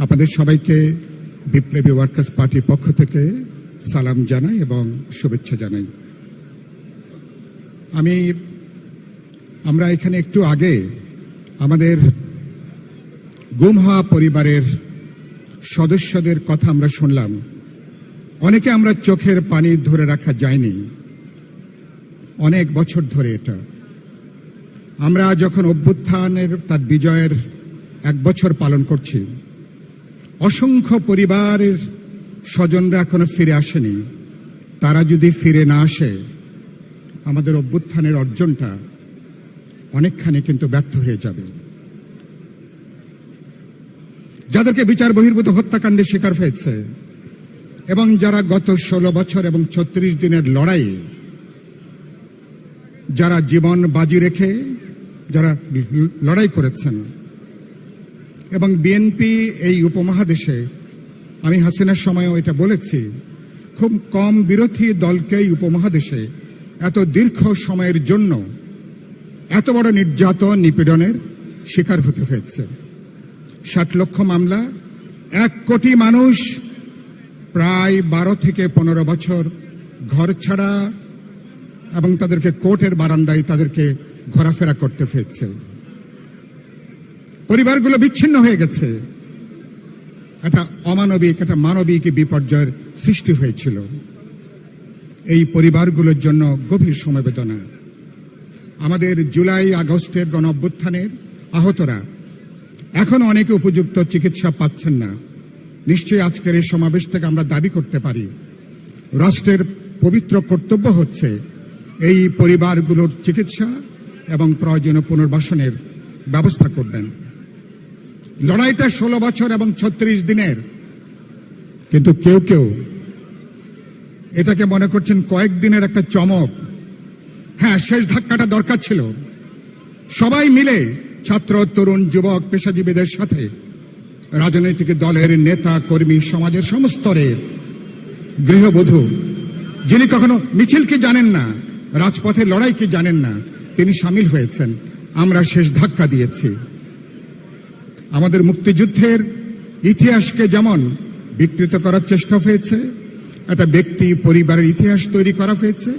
আপনাদের সবাইকে বিপ্লবী ওয়ার্কার্স পার্টির পক্ষ থেকে সালাম জানাই এবং শুভেচ্ছা জানাই। আমি, আমরা এখানে একটু আগে আমাদের গুম হওয়া পরিবারের সদস্যদের কথা আমরা শুনলাম। অনেকে আমরা চোখের পানি ধরে রাখা যায়নি। অনেক বছর ধরে এটা। আমরা যখন অভ্যুত্থানের তার বিজয়ের এক বছর পালন করছি অসংখ্য পরিবারের স্বজনরা এখনও ফিরে আসেনি। তারা যদি ফিরে না আসে, আমাদের অভ্যুত্থানের অর্জনটা অনেকখানি কিন্তু ব্যর্থ হয়ে যাবে। যাদেরকে বিচার বহির্ভূত হত্যাকাণ্ডের শিকার হয়েছে এবং যারা গত ষোলো বছর এবং ছত্রিশ দিনের লড়াইয়ে যারা জীবন বাজি রেখে, যারা লড়াই করেছেন এবং বিএনপি এই উপমহাদেশে, আমি হাসিনার সময়ও এটা বলেছি, খুব কম বিরোধী দলকে এই উপমহাদেশে এত দীর্ঘ সময়ের জন্য এত বড় নির্যাতন নিপীড়নের শিকার হতে হয়েছে। ষাট লক্ষ মামলা, এক কোটি মানুষ প্রায় বারো থেকে পনেরো বছর ঘর ছাড়া এবং তাদেরকে কোর্টের বারান্দায় তাদেরকে ঘোরাফেরা করতে হয়েছে। পরিবারগুলো বিচ্ছিন্ন হয়ে গেছে। একটা অমানবিক, একটা মানবিক বিপর্যয়ের সৃষ্টি হয়েছিল। এই পরিবারগুলোর জন্য গভীর সমবেদনা আমাদের জুলাই আগস্টের গণ আহতরা এখন অনেকে উপযুক্ত চিকিৎসা পাচ্ছেন না। নিশ্চয়ই আজকের এই সমাবেশ থেকে আমরা দাবি করতে পারি। রাষ্ট্রের পবিত্র কর্তব্য হচ্ছে এই পরিবারগুলোর চিকিৎসা এবং প্রয়োজনীয় পুনর্বাসনের ব্যবস্থা করবেন। লড়াইটা ষোলো বছর এবং ছত্রিশ দিনের। কিন্তু কেউ কেউ এটাকে মনে করছেন কয়েকদিনের একটা চমক। হ্যাঁ শেষ ধাক্কাটা দরকার ছিল। সবাই মিলে ছাত্র, তরুণ, যুবক, পেশাজীবীদের সাথে রাজনৈতিক দলের নেতা, কর্মী, সমাজের সমস্তরের গৃহবধূ, যিনি কখনো মিছিলকে জানেন না, রাজপথে লড়াইকে জানেন না, তিনি সামিল হয়েছেন। আমরা শেষ ধাক্কা দিয়েছি। আমাদের মুক্তিযুদ্ধের ইতিহাসকে যেমন বিকৃত করার চেষ্টা হয়েছে, একটা ব্যক্তি, পরিবারের ইতিহাস তৈরি করা হয়েছে,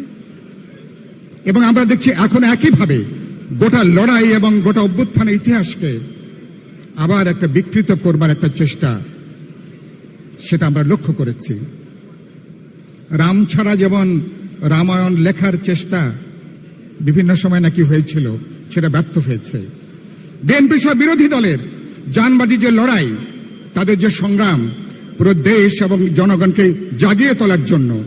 এবং আমরা দেখছি এখন একইভাবে গোটা লড়াই এবং গোটা অভ্যুত্থানের ইতিহাসকে আবার একটা বিকৃত করবার একটা চেষ্টা, সেটা আমরা লক্ষ্য করেছি। রাম ছাড়া যেমন রামায়ণ লেখার চেষ্টা বিভিন্ন সময় নাকি হয়েছিল, সেটা ব্যর্থ হয়েছে। বিএনপি সহ বিরোধী দলের জানবাজি যে লড়াই, তাদের যে সংগ্রাম, পুরো দেশ এবং জনগণকে জাগিয়ে তোলার জন্য।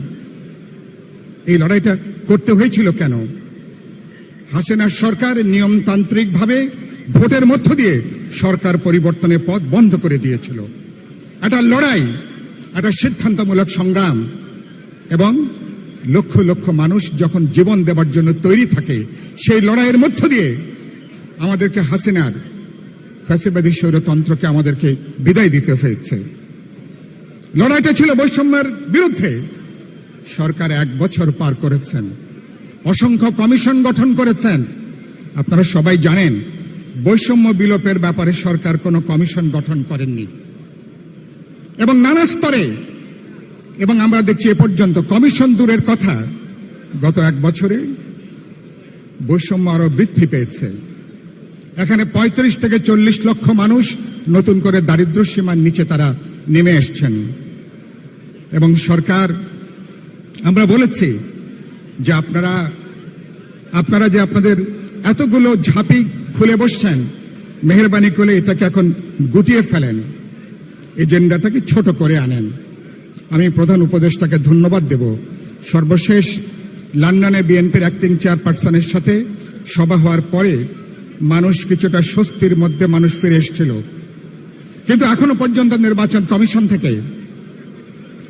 এই লড়াইটা করতে হয়েছিল কেন? হাসিনা সরকার নিয়মতান্ত্রিকভাবে ভোটের মধ্য দিয়ে সরকার পরিবর্তনের পথ বন্ধ করে দিয়েছিল। একটা লড়াই, একটা সিদ্ধান্তমূলক সংগ্রাম এবং লক্ষ লক্ষ মানুষ যখন জীবন দেবার জন্য তৈরি থাকে, সেই লড়াইয়ের মধ্য দিয়ে আমাদেরকে হাসিনার ফ্যাসিবাদী স্বৈরতন্ত্রকে আমাদেরকে বিদায় দিতে হয়েছে। লড়াইটা ছিল বৈষম্যের বিরুদ্ধে। সরকার এক বছর পার করেছেন। অসংখ্য কমিশন গঠন করেছেন। আপনারা সবাই জানেন, বৈষম্য বিলোপের ব্যাপারে সরকার কোনো কমিশন গঠন করেননি। এবং নানা স্তরে, এবং আমরা দেখছি এ পর্যন্ত কমিশন দূরের কথা, গত এক বছরে বৈষম্য আরও বৃদ্ধি পেয়েছে। এখানে ৩৫ থেকে চল্লিশ লক্ষ মানুষ নতুন করে দারিদ্র সীমার নিচে তারা নেমে এসছেন। এবং সরকার, আমরা বলেছি যে আপনারা আপনারা যে আপনাদের এতগুলো ঝাঁপি খুলে বসছেন, মেহরবানি করে এটাকে এখন গুটিয়ে ফেলেন, এজেন্ডাটাকে ছোট করে আনেন। আমি প্রধান উপদেষ্টাকে ধন্যবাদ দেব। সর্বশেষ, লন্ডনে বিএনপির অ্যাক্টিং চেয়ারপারসনের সাথে সভা হওয়ার পরে মানুষ কিছুটা স্বস্তির মধ্যে মানুষ ফিরে এসেছিল। কিন্তু এখনও পর্যন্ত নির্বাচন কমিশন থেকে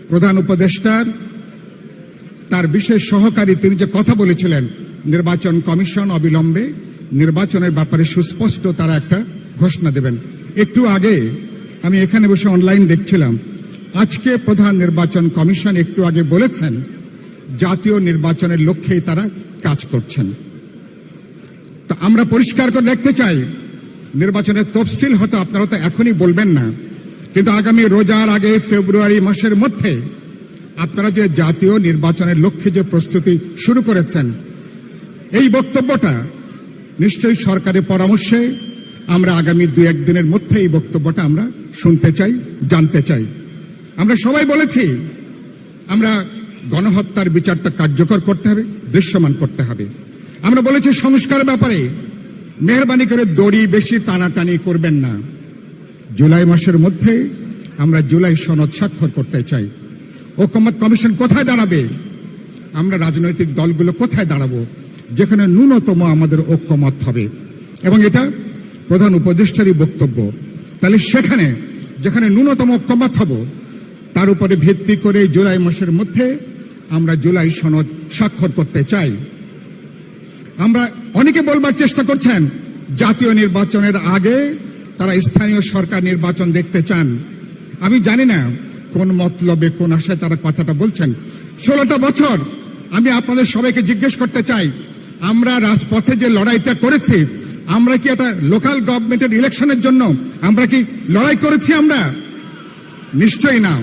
প্রধান উপদেষ্টার তার বিশেষ সহকারী তিনি যে কথা বলেছিলেন, নির্বাচন কমিশন অবিলম্বে নির্বাচনের ব্যাপারে সুস্পষ্ট তারা একটা ঘোষণা দেবেন। একটু আগে আমি এখানে বসে অনলাইন দেখছিলাম, আজকে প্রধান নির্বাচন কমিশন একটু আগে বলেছেন, জাতীয় নির্বাচনের লক্ষ্যেই তারা কাজ করছেন। তো আমরা পরিষ্কার করে দেখতে চাই। নির্বাচনের তফসিল হতো, আপনারা তো এখনই বলবেন না। কিন্তু আগামী রোজার আগে ফেব্রুয়ারি মাসের মধ্যে আপনারা যে জাতীয় নির্বাচনের লক্ষ্যে যে প্রস্তুতি শুরু করেছেন, এই বক্তব্যটা নিশ্চয়ই সরকারের পরামর্শে আমরা আগামী দু একদিনের মধ্যে এই বক্তব্যটা আমরা শুনতে চাই, জানতে চাই। আমরা সবাই বলেছি, আমরা গণহত্যার বিচারটা কার্যকর করতে হবে, দৃশ্যমান করতে হবে। আমরা বলেছি সংস্কার ব্যাপারে। মেহরবানি করে দড়ি বেশি টানাটানি করবেন না। জুলাই মাসের মধ্যে আমরা জুলাই সনদ স্বাক্ষর করতে চাই। ঐকমত কমিশন কোথায় দাঁড়াবে? আমরা রাজনৈতিক দলগুলো কোথায় দাঁড়াবো? যেখানে ন্যূনতম আমাদের ঐক্যমত হবে। এবং এটা প্রধান উপদেষ্টারই বক্তব্য। তাহলে সেখানে, যেখানে ন্যূনতম ঐক্যমত হব, তার উপরে ভিত্তি করে জুলাই মাসের মধ্যে আমরা জুলাই সনদ স্বাক্ষর করতে চাই। আমরা অনেকে বলবার চেষ্টা করছেন, জাতীয় নির্বাচনের আগে তারা স্থানীয় সরকার নির্বাচন দেখতে চান। আমি জানি না কোন মতলবে, কোন আশায় তারা কথাটা বলছেন। ষোলোটা বছর আমি আপনাদের সবাইকে জিজ্ঞেস করতে চাই, আমরা রাজপথে যে লড়াইটা করেছি, আমরা কি একটা লোকাল গভর্নমেন্টের ইলেকশনের জন্য আমরা কি লড়াই করেছি আমরা? নিশ্চয়ই না।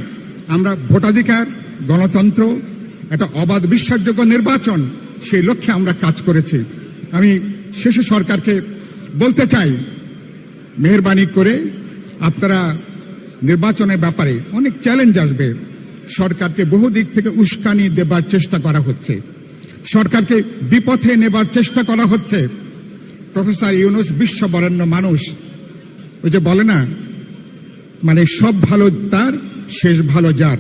আমরা ভোটাধিকার, গণতন্ত্র, একটা অবাধ বিশ্বাসযোগ্য নির্বাচন সেই লক্ষ্যে আমরা কাজ করেছি। আমি শেষে সরকারকে বলতে চাই, মেহরবানি করে আপনারা নির্বাচনের ব্যাপারে অনেক চ্যালেঞ্জ আসবে। সরকারকে বহু দিক থেকে উস্কানি দেবার চেষ্টা করা হচ্ছে। সরকারকে বিপথে নেবার চেষ্টা করা হচ্ছে। প্রফেসর ইউনুস বিশ্ববরেণ্য মানুষ। ওই যে বলে না মানে সব ভালো তার, শেষ ভালো যার।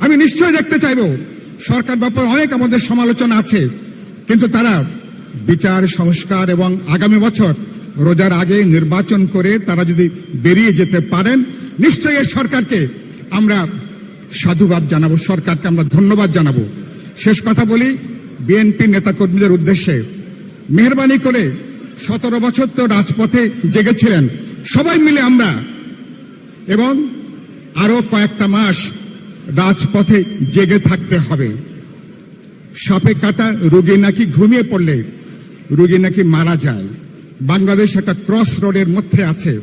আমি নিশ্চয় দেখতে চাইব। সরকার ব্যাপারে অনেক আমাদের সমালোচনা আছে। কিন্তু তারা বিচার, সংস্কার এবং আগামী বছর রোজার আগে নির্বাচন করে তারা যদি বেরিয়ে যেতে পারেন, নিশ্চয়ই এই সরকারকে আমরা সাধুবাদ জানাব, সরকারকে আমরা ধন্যবাদ জানাব। শেষ কথা বলি, বিএনপি নেতাকর্মীদের উদ্দেশ্যে মেহরবানি করে সতেরো বছর তো রাজপথে জেগেছিলেন, সবাই মিলে আমরা এবং আরও কয়েকটা মাস রাজপথে জেগে থাকতে হবে। সাপে কাটা রোগী নাকি ঘুমিয়ে পড়লে রোগী নাকি মারা যায়। বাংলাদেশ একটা ক্রস রোডের মধ্যে আছে।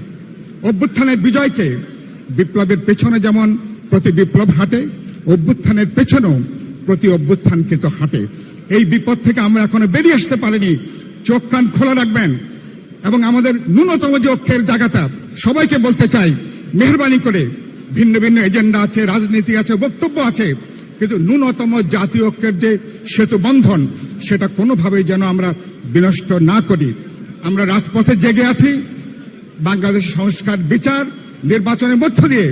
অভ্যুত্থানের বিজয়কে বিপ্লবের পেছনে যেমন প্রতি বিপ্লব হাঁটে, অভ্যুত্থানের পেছনেও প্রতি অভ্যুত্থান কিন্তু হাঁটে। এই বিপদ থেকে আমরা এখনও বেরিয়ে আসতে পারিনি। চোখ কান খোলা রাখবেন। এবং আমাদের ন্যূনতম যে ঐক্যের জায়গাটা, সবাইকে বলতে চাই, মেহরবানি করে। ভিন্ন ভিন্ন এজেন্ডা আছে, রাজনীতি আছে, বক্তব্য আছে। কিন্তু ন্যূনতম জাতীয় ঐক্যের যে সেতু বন্ধন, সেটা কোনোভাবেই যেন আমরা বিনষ্ট না করি। আমরা রাজপথে জেগে আছি, বাংলাদেশ সংস্কার, বিচার, নির্বাচনের মধ্য দিয়ে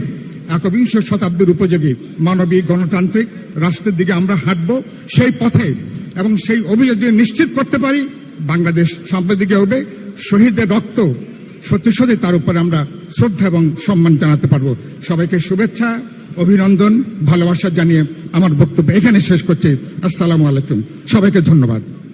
একবিংশ শতাব্দীর উপযোগী মানবিক গণতান্ত্রিক রাষ্ট্রের দিকে আমরা হাঁটব সেই পথে এবং সেই অভিযোগ নিশ্চিত করতে পারি, বাংলাদেশ সামনের হবে শহীদদের রক্ত। সত্যি সত্যি তার উপরে আমরা শ্রদ্ধা এবং সম্মান জানাতে পারব। সবাইকে শুভেচ্ছা, অভিনন্দন, ভালোবাসা জানিয়ে আমার বক্তব্য এখানে শেষ করছি। আসসালামু আলাইকুম। সবাইকে ধন্যবাদ।